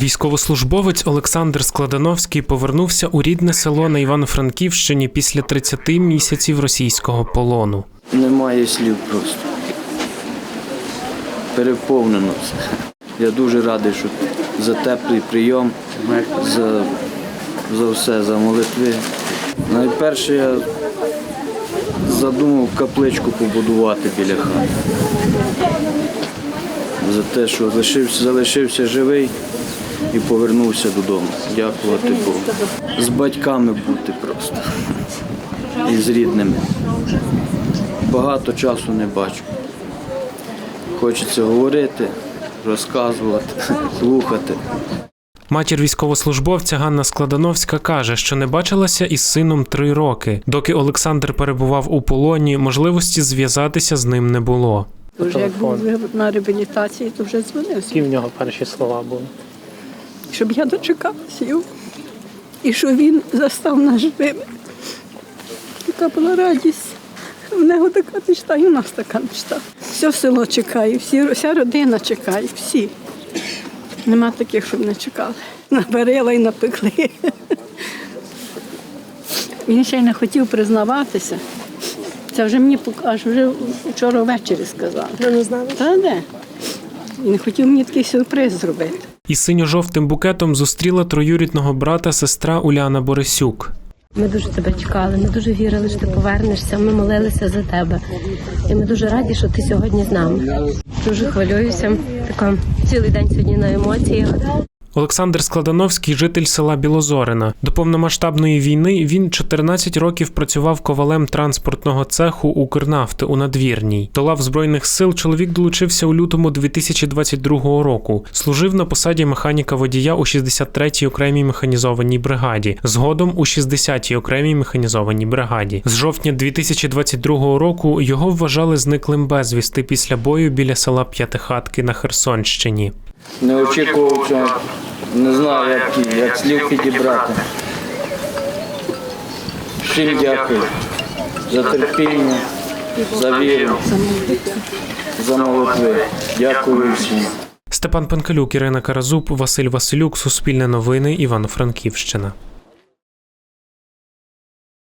Військовослужбовець Олександр Складановський повернувся у рідне село на Івано-Франківщині після 30 місяців російського полону. Немає слів просто. Переповнено. Я дуже радий, що за теплий прийом, за, за все, за молитви. Найперше я задумав капличку побудувати біля хати. За те, що лишився, залишився живий і повернувся додому. Дякувати Богу. З батьками бути просто. І з рідними. Багато часу не бачу. Хочеться говорити, розказувати, слухати. Матір військовослужбовця Ганна Складановська каже, що не бачилася із сином три роки. Доки Олександр перебував у полоні, можливості зв'язатися з ним не було. Тож як був на реабілітації, то вже дзвонився, Які в нього перші слова були? щоб я дочекалася його. І що він застав нас живими. Така була радість. В нього така мечта, і у нас така мечта. Все село чекає, всі, вся родина чекає, всі. Нема таких, щоб не чекали. Набарила і напекли. Він ще й не хотів признаватися. Це вже мені аж вже вчора ввечері сказали. Ви не знали? Та де? Він хотів мені такий сюрприз зробити. Із синьо-жовтим букетом зустріла троюрідного брата сестра Уляна Борисюк. Ми дуже тебе чекали. Ми дуже вірили, що ти повернешся. Ми молилися за тебе. І ми дуже раді, що ти сьогодні з нами. Дуже хвилююся. Така цілий день сьогодні на емоціях. Олександр Складановський житель села Білозорина. До повномасштабної війни він 14 років працював ковалем транспортного цеху Укрнафти у надвірній. До лав збройних сил чоловік долучився у лютому 2022 року. Служив на посаді механіка водія у 63-й окремій механізованій бригаді, згодом у 60-й окремій механізованій бригаді. З жовтня 2022 року його вважали зниклим безвісти після бою біля села П'ятихатки на Херсонщині. Не очікував цього, не знаю, як, як слів підібрати. Всім дякую за терпіння, за віру, за молитви. Дякую всім. Степан Панкалюк, Ірина Каразуб, Василь Василюк, Суспільне новини, Івано-Франківщина.